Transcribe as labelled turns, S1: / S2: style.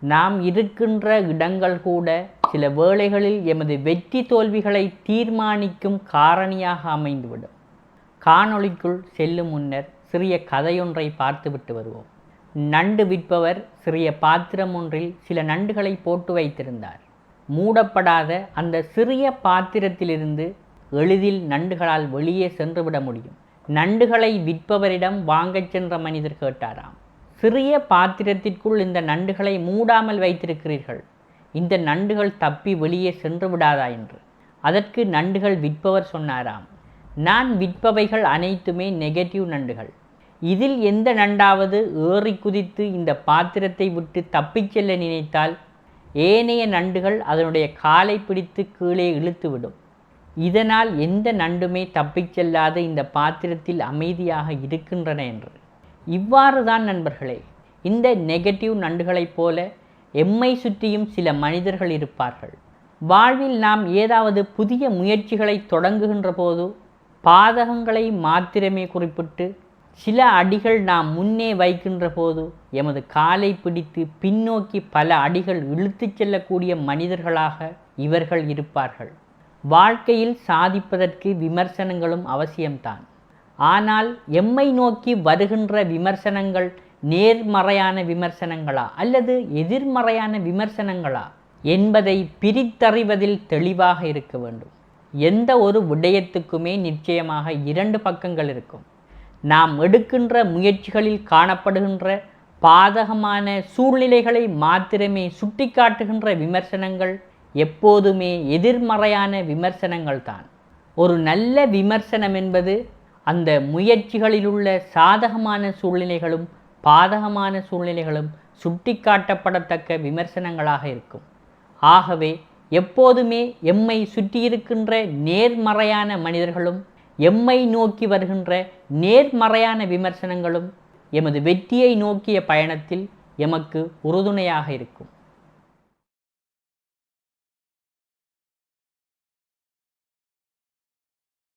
S1: நாம் இருக்கின்ற இடங்கள் கூட சில வேளைகளில் எமது வெற்றி தோல்விகளை தீர்மானிக்கும் காரணியாக அமைந்துவிடும். காணொளிக்குள் செல்லும் முன்னர் சிறிய கதையொன்றை பார்த்துவிட்டு வருவோம். நண்டு விற்பவர் சிறிய பாத்திரம் ஒன்றில் சில நண்டுகளை போட்டு வைத்திருந்தார். மூடப்படாத அந்த சிறிய பாத்திரத்திலிருந்து எளிதில் நண்டுகளால் வெளியே சென்றுவிட முடியும். நண்டுகளை விற்பவரிடம் வாங்கச் சென்ற மனிதர் கேட்டாராம். சிறிய பாத்திரத்திற்குள் இந்த நண்டுகளை மூடாமல் வைத்திருக்கிறீர்கள். இந்த நண்டுகள் தப்பி வெளியே சென்று விடாதா என்று. அதற்கு நண்டுகள் விற்பவர் சொன்னாராம். நான் விற்பவைகள் அனைத்துமே நெகட்டிவ் நண்டுகள். இதில் எந்த நண்டாவது ஏறி குதித்து இந்த பாத்திரத்தை விட்டு தப்பிச் செல்ல நினைத்தால் ஏனைய நண்டுகள் அதனுடைய காலை பிடித்து கீழே இழுத்துவிடும். இதனால் எந்த நண்டுமே தப்பிச் செல்லாத இந்த பாத்திரத்தில் அமைதியாக இருக்கின்றன என்று. இவ்வாறு தான் நண்பர்களே இந்த நெகட்டிவ் நண்டுகளைப் போல எம்மை சுற்றியும் சில மனிதர்கள் இருப்பார்கள். வாழ்வில் நாம் ஏதாவது புதிய முயற்சிகளை தொடங்குகின்ற போது பாதகங்களை மாத்திரமே குறிப்பிட்டு சில அடிகள் நாம் முன்னே வைக்கின்ற போது எமது காலை பிடித்து பின்னோக்கி பல அடிகள் இழுத்துச் செல்லக்கூடிய மனிதர்களாக இவர்கள் இருப்பார்கள். வாழ்க்கையில் சாதிப்பதற்கு விமர்சனங்களும் அவசியம்தான். ஆனால் எம்மை நோக்கி வருகின்ற விமர்சனங்கள் நேர்மறையான விமர்சனங்களா அல்லது எதிர்மறையான விமர்சனங்களா என்பதை பிரித்தறிவதில் தெளிவாக இருக்க வேண்டும். எந்த ஒரு விடயத்துக்குமே நிச்சயமாக இரண்டு பக்கங்கள் இருக்கும். நாம் எடுக்கின்ற முயற்சிகளில் காணப்படுகின்ற பாதகமான சூழ்நிலைகளை மாத்திரமே சுட்டிக்காட்டுகின்ற விமர்சனங்கள் எப்போதுமே எதிர்மறையான விமர்சனங்கள் தான் ஒரு நல்ல விமர்சனம் என்பது அந்த முயற்சிகளில் உள்ள சாதகமான சூழ்நிலைகளும் பாதகமான சூழ்நிலைகளும் சுட்டிக்காட்டப்படத்தக்க விமர்சனங்களாக இருக்கும். ஆகவே எப்போதுமே எம்மை சுற்றியிருக்கின்ற நேர்மறையான மனிதர்களும் எம்மை நோக்கி வருகின்ற நேர்மறையான விமர்சனங்களும் எமது வெற்றியை நோக்கிய பயணத்தில் எமக்கு உறுதுணையாக இருக்கும்.